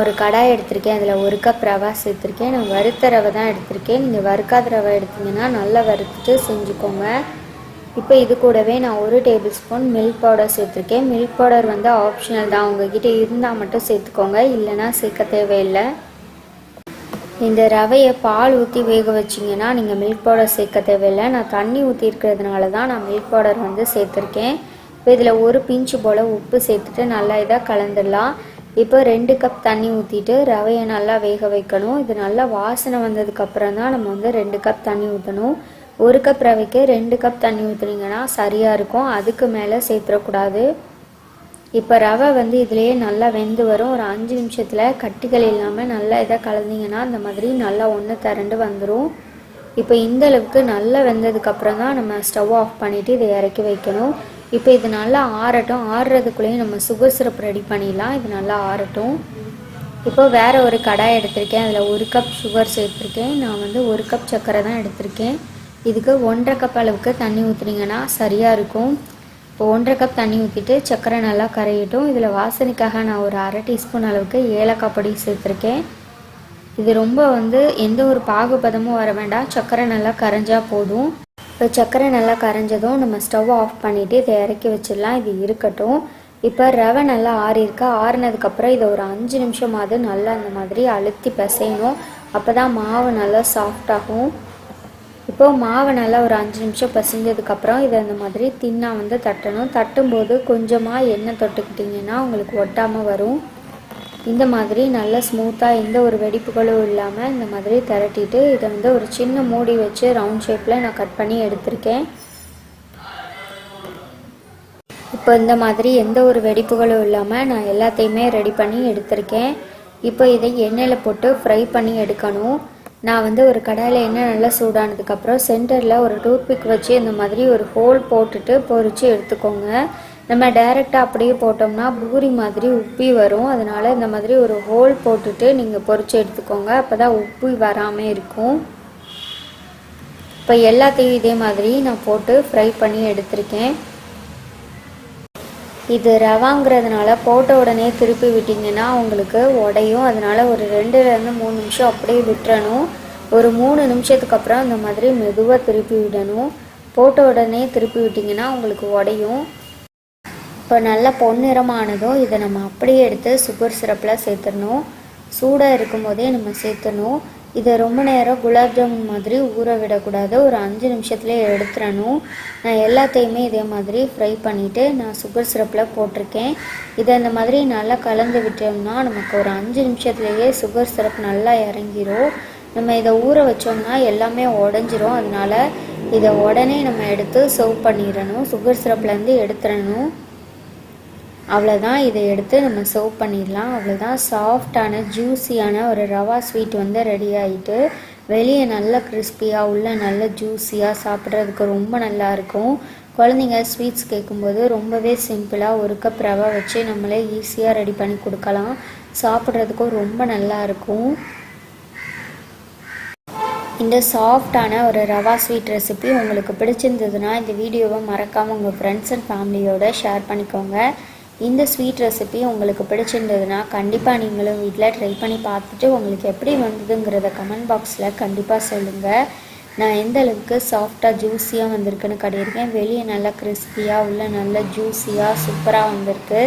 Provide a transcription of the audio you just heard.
ஒரு கடாய் எடுத்திருக்கேன் அதில் ஒரு கப் ரவா சேர்த்துருக்கேன். நான் வறுத்த ரவை தான் எடுத்திருக்கேன். நீங்கள் வறுக்காத ரவை எடுத்தீங்கன்னா நல்லா வறுத்துட்டு செஞ்சுக்கோங்க. இப்போ இது கூடவே நான் ஒரு டேபிள் ஸ்பூன் மில்க் பவுடர் சேர்த்துருக்கேன். மில்க் பவுடர் வந்து ஆப்ஷனல் தான். உங்ககிட்ட இருந்தால் மட்டும் சேர்த்துக்கோங்க. இல்லைன்னா சேர்க்க தேவையில்லை. இந்த ரவையை பால் ஊற்றி வேக வச்சிங்கன்னா நீங்கள் மில்க் பவுடர் சேர்க்க தேவையில்லை. நான் தண்ணி ஊற்றி இருக்கிறதுனால தான் நான் மில்க் பவுடர் வந்து சேர்த்துருக்கேன். இப்போ இதில் ஒரு பிஞ்சு போல் உப்பு சேர்த்துட்டு நல்லா இதாக கலந்துடலாம். இப்போ ரெண்டு கப் தண்ணி ஊற்றிட்டு ரவையை நல்லா வேக வைக்கணும். இது நல்லா வாசனை வந்ததுக்கப்புறம் தான் நம்ம வந்து ரெண்டு கப் தண்ணி ஊற்றணும் ஒரு கப் ரவைக்கு ரெண்டு கப் தண்ணி ஊற்றுனீங்கன்னா சரியாக இருக்கும். அதுக்கு மேலே சேர்த்துடக்கூடாது இப்போ ரவை வந்து இதுலேயே நல்லா வெந்து வரும். ஒரு அஞ்சு நிமிஷத்தில் கட்டிகள் இல்லாமல் நல்லா இதை கலந்தீங்கன்னா அந்த மாதிரி நல்லா ஒன்று திரண்டு வந்துடும் இப்போ இந்த அளவுக்கு நல்லா வெந்ததுக்கப்புறம் தான் நம்ம ஸ்டவ் ஆஃப் பண்ணிவிட்டு இதை இறக்கி வைக்கணும். இப்போ இது நல்லா ஆறட்டும். ஆறுறதுக்குள்ளேயும் நம்ம சுகர் சிரப் ரெடி பண்ணிடலாம். இது நல்லா ஆறட்டும். இப்போ வேறு ஒரு கடாய் எடுத்திருக்கேன். அதில் ஒரு கப் சுகர் சேர்த்துருக்கேன். நான் வந்து ஒரு கப் சர்க்கரை தான் எடுத்திருக்கேன். இதுக்கு ஒன்றரை கப் அளவுக்கு தண்ணி ஊற்றுனீங்கன்னா சரியாக இருக்கும். இப்போ ஒன்றரை கப் தண்ணி ஊற்றிட்டு சர்க்கரை நல்லா கரையட்டும். இதில் வாசனைக்காக நான் ஒரு அரை டீஸ்பூன் அளவுக்கு ஏலக்காய் பொடி சேர்த்துருக்கேன். இது ரொம்ப வந்து எந்த ஒரு பாகுபதமும் வர வேண்டாம். சர்க்கரை நல்லா கரைஞ்சால் போதும். இப்போ சர்க்கரை நல்லா கரைஞ்சதும் நம்ம ஸ்டவ் ஆஃப் பண்ணிவிட்டு இதை இறக்கி வச்சிடலாம். இது இருக்கட்டும். இப்போ ரவை நல்லா ஆறியிருக்கா ஆறினதுக்கப்புறம் இதை ஒரு அஞ்சு நிமிஷமாவது நல்லா அந்த மாதிரி அழுத்தி பிசையணும். அப்போ தான் மாவு நல்லா சாஃப்டாகும் இப்போ மாவை நல்லா ஒரு அஞ்சு நிமிஷம் பிசைஞ்சதுக்கப்புறம் இதை அந்த மாதிரி தின்னா வந்து தட்டணும். தட்டும்போது கொஞ்சமாக எண்ணெய் தொட்டுக்கிட்டிங்கன்னா உங்களுக்கு ஒட்டாமல் வரும். இந்த மாதிரி நல்லா ஸ்மூத்தாக எந்த ஒரு வெடிப்புகளும் இல்லாமல் இந்த மாதிரி திரட்டிட்டு இதை வந்து ஒரு சின்ன மூடி வச்சு ரவுண்ட் ஷேப்பில் நான் கட் பண்ணி எடுத்திருக்கேன். இப்போ இந்த மாதிரி எந்த ஒரு வெடிப்புகளும் இல்லாமல் நான் எல்லாத்தையுமே ரெடி பண்ணி எடுத்திருக்கேன். இப்போ இதை எண்ணெயில் போட்டு ஃப்ரை பண்ணி எடுக்கணும். நான் வந்து ஒரு கடாயில் எண்ணெய் நல்லா சூடானதுக்கப்புறம் சென்டரில் ஒரு டூத்பிக் வச்சு இந்த மாதிரி ஒரு ஹோல் போட்டுட்டு பொரித்து எடுத்துக்கோங்க. நம்ம டைரெக்டாக அப்படியே போட்டோம்னா பூரி மாதிரி உப்பி வரும். அதனால் இந்த மாதிரி ஒரு ஹோல் போட்டுட்டு நீங்கள் பொரித்து எடுத்துக்கோங்க. அப்போ தான் உப்பி வராமல் இருக்கும். இப்போ எல்லாத்தையும் இதே மாதிரி நான் போட்டு ஃப்ரை பண்ணி எடுத்திருக்கேன். இது ரவாங்கிறதுனால போட்ட உடனே திருப்பி விட்டிங்கன்னா உங்களுக்கு உடையும். அதனால் ஒரு ரெண்டுலேருந்து மூணு நிமிஷம் அப்படியே விட்டுறணும். ஒரு மூணு நிமிஷத்துக்கு அப்புறம் இந்த மாதிரி மெதுவாக திருப்பி விடணும். போட்ட உடனே திருப்பி விட்டிங்கன்னா உங்களுக்கு உடையும். இப்போ நல்லா பொன்னிறமானதும் இதை நம்ம அப்படியே எடுத்து சுகர் சிரப்பில் சேர்த்துடணும். சூடாக இருக்கும்போதே நம்ம சேர்த்துடணும். இதை ரொம்ப நேரம் குலாப் ஜாமுன் மாதிரி ஊற விடக்கூடாது. ஒரு அஞ்சு நிமிஷத்துலேயே எடுத்துடணும். நான் எல்லாத்தையுமே இதே மாதிரி ஃப்ரை பண்ணிவிட்டு நான் சுகர் சிரப்பில் போட்டிருக்கேன். இதை இந்த மாதிரி நல்லா கலந்து விட்டோம்னா நமக்கு ஒரு அஞ்சு நிமிஷத்துலேயே சுகர் சிரப் நல்லா இறங்கிரும். நம்ம இதை ஊற வச்சோம்னா எல்லாமே உடஞ்சிரும். அதனால இதை உடனே நம்ம எடுத்து சர்வ் பண்ணிடணும். சுகர் சிரப்லேருந்து எடுத்துடணும். அவ்வளோதான் இதை எடுத்து நம்ம சர்வ் பண்ணிடலாம். அவ்வளோதான் சாஃப்டான ஜூஸியான ஒரு ரவா ஸ்வீட் வந்து ரெடி ஆகிட்டு வெளியே நல்ல கிறிஸ்பியாக உள்ளே நல்ல ஜூஸியாக சாப்பிட்றதுக்கு ரொம்ப நல்லாயிருக்கும் குழந்தைங்க ஸ்வீட்ஸ் கேட்கும்போது ரொம்பவே சிம்பிளாக ஒரு கப் ரவா வச்சு நம்மளே ஈஸியாக ரெடி பண்ணி கொடுக்கலாம். சாப்பிட்றதுக்கும் ரொம்ப நல்லா இருக்கும். இந்த சாஃப்டான ஒரு ரவா ஸ்வீட் ரெசிபி உங்களுக்கு பிடிச்சிருந்ததுன்னா இந்த வீடியோவை மறக்காமல் உங்கள் ஃப்ரெண்ட்ஸ் அண்ட் ஃபேமிலியோட ஷேர் பண்ணிக்கோங்க. இந்த ஸ்வீட் ரெசிபி உங்களுக்கு பிடிச்சிருந்ததுன்னா கண்டிப்பாக நீங்களும் வீட்டில் ட்ரை பண்ணி பார்த்துட்டு உங்களுக்கு எப்படி வந்ததுங்கிறத கமெண்ட் பாக்ஸில் கண்டிப்பாக சொல்லுங்கள் நான் எந்த அளவுக்கு சாஃப்டாக ஜூஸியாக வந்திருக்குன்னு கடையிருக்கேன் வெளியே நல்லா கிறிஸ்பியாக உள்ளே நல்லா ஜூஸியாக சூப்பராக வந்திருக்கு.